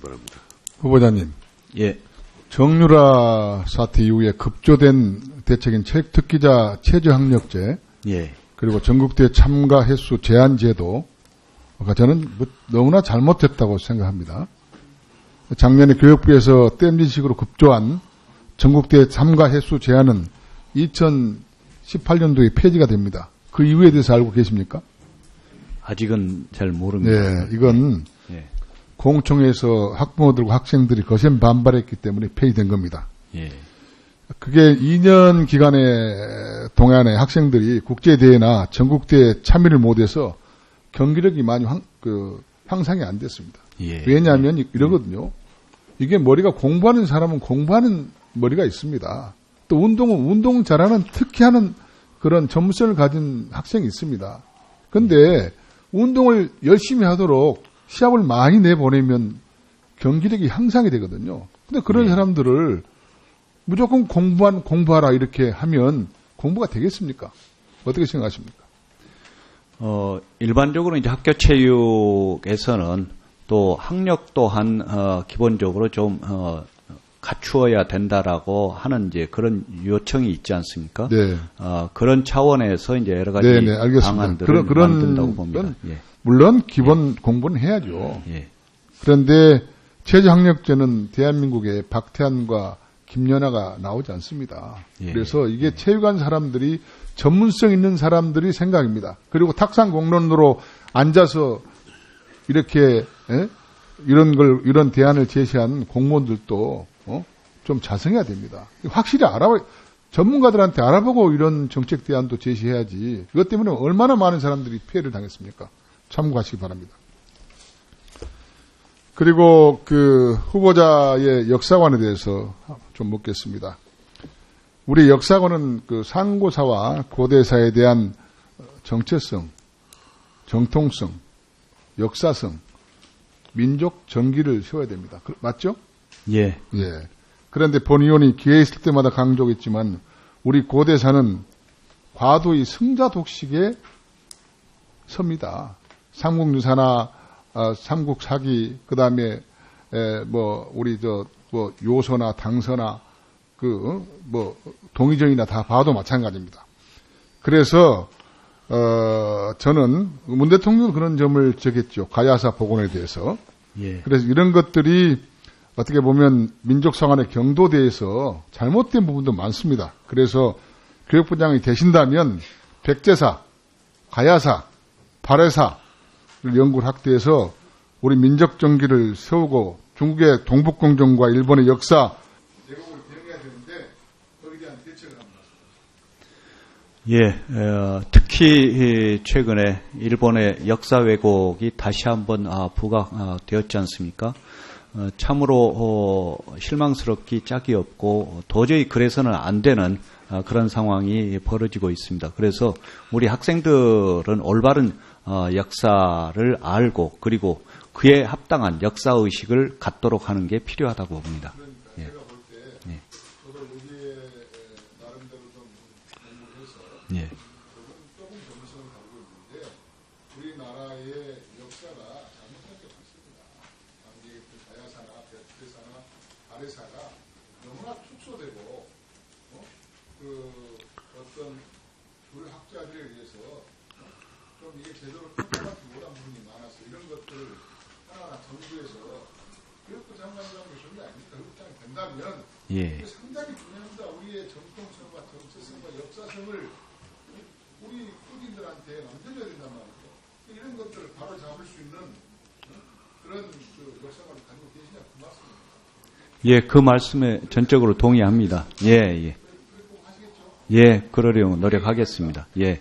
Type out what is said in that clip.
바랍니다. 후보자님, 예, 정유라 사태 이후에 급조된 대책인 체육특기자 최저학력제 예, 그리고 전국대 참가 횟수 제한 제도 가 저는 뭐 너무나 잘못했다고 생각합니다. 작년에 교육부에서 땜질식으로 급조한 전국대 참가 횟수 제한은 2018년도에 폐지가 됩니다. 그 이유에 대해서 알고 계십니까? 아직은 잘 모릅니다. 네, 이건 예, 공청회에서 학부모들과 학생들이 거센 반발했기 때문에 폐지된 겁니다. 예, 그게 2년 기간에 동안에 학생들이 국제대회나 전국대회 참여를 못해서 경기력이 많이 향, 그, 향상이 안 됐습니다. 예. 왜냐하면 이- 이러거든요. 이게 머리가 공부하는 사람은 공부하는 머리가 있습니다. 또 운동은 운동 잘하는 특히 하는 그런 전문성을 가진 학생이 있습니다. 근데 운동을 열심히 하도록 시합을 많이 내보내면 경기력이 향상이 되거든요. 근데 그런 네. 사람들을 무조건 공부한 공부하라 이렇게 하면 공부가 되겠습니까? 어떻게 생각하십니까? 어, 일반적으로 이제 학교 체육에서는 또 학력 또한 어, 기본적으로 좀 어, 갖추어야 된다라고 하는 이제 그런 요청이 있지 않습니까? 네. 어, 그런 차원에서 이제 여러 가지 네, 네, 알겠습니다. 방안들을 그런- 그런 만든다고 봅니다. 건 예, 물론 기본 공부는 해야죠. 예, 그런데 최저학력제는 대한민국에 박태환과 김연아가 나오지 않습니다. 예. 그래서 이게 체육한 사람들이 전문성 있는 사람들이 생각입니다. 그리고 탁상 공론으로 앉아서 이렇게 예? 이런 걸 이런 대안을 제시한 공무원들도 어? 좀 자성해야 됩니다. 확실히 알아봐 전문가들한테 알아보고 이런 정책 대안도 제시해야지. 이것 때문에 얼마나 많은 사람들이 피해를 당했습니까? 참고하시기 바랍니다. 그리고 그 후보자의 역사관에 대해서 좀 묻겠습니다. 우리 역사관은 그 상고사와 고대사에 대한 정체성, 정통성, 역사성, 민족 정기를 세워야 됩니다. 그- 맞죠? 예, 예. 그런데 본 의원이 기회 있을 때마다 강조했지만 우리 고대사는 과도의 승자 독식에 섭니다. 삼국유사나 어, 삼국사기 그다음에 에, 뭐 우리 저 뭐 요서나 당서나 그 뭐 동의정이나 다 봐도 마찬가지입니다. 그래서 어 저는 문 대통령 그런 점을 적했죠. 가야사 복원에 대해서. 예, 그래서 이런 것들이 어떻게 보면 민족성안의 경도대에서 잘못된 부분도 많습니다. 그래서 교육부장이 되신다면 백제사, 가야사, 발해사를 연구를 확대해서 우리 민족 정기를 세우고 중국의 동북공정과 일본의 역사 대국을 대응해야 되는데 거기에 대한 대책을 합니다. 예, 어, 특히 이 최근에 일본의 역사 왜곡이 다시 한번 아, 부각되었지 않습니까? 어, 참으로 어, 실망스럽기 짝이 없고 도저히 그래서는 안 되는 아, 그런 상황이 벌어지고 있습니다. 그래서 우리 학생들은 올바른 어, 역사를 알고 그리고 그에 합당한 역사 의식을 갖도록 하는 게 필요하다고 봅니다. 예. 좀 공부를 해서 예. 조금 점수를 가지고 있는데 우리나라의 역사가 잘못된 게 많습니다. 당시 그 가야사나 백제사나 아래사가 너무나 축소되고 어? 그 어떤 불학자들에 의해서 어? 좀 이게 제대로 평가받지 못한 부분이 많아서 이런 것들을 하나하나 정부에서 교육부 장관이라는 게 존재 아닙니까? 교육장이 된다면 예. 상당히 중요합니다. 우리의 정통성과 정체성과 역사성을 우리 후진들한테 남겨줘야 된단 말이죠. 이런 것들을 바로 잡을 수 있는 어? 그런 그 역사관을 가지고 계시냐 그 말씀입니다. 예, 그 말씀에 전적으로 동의합니다. 예, 예. 예, 그러려고 노력하겠습니다. 예.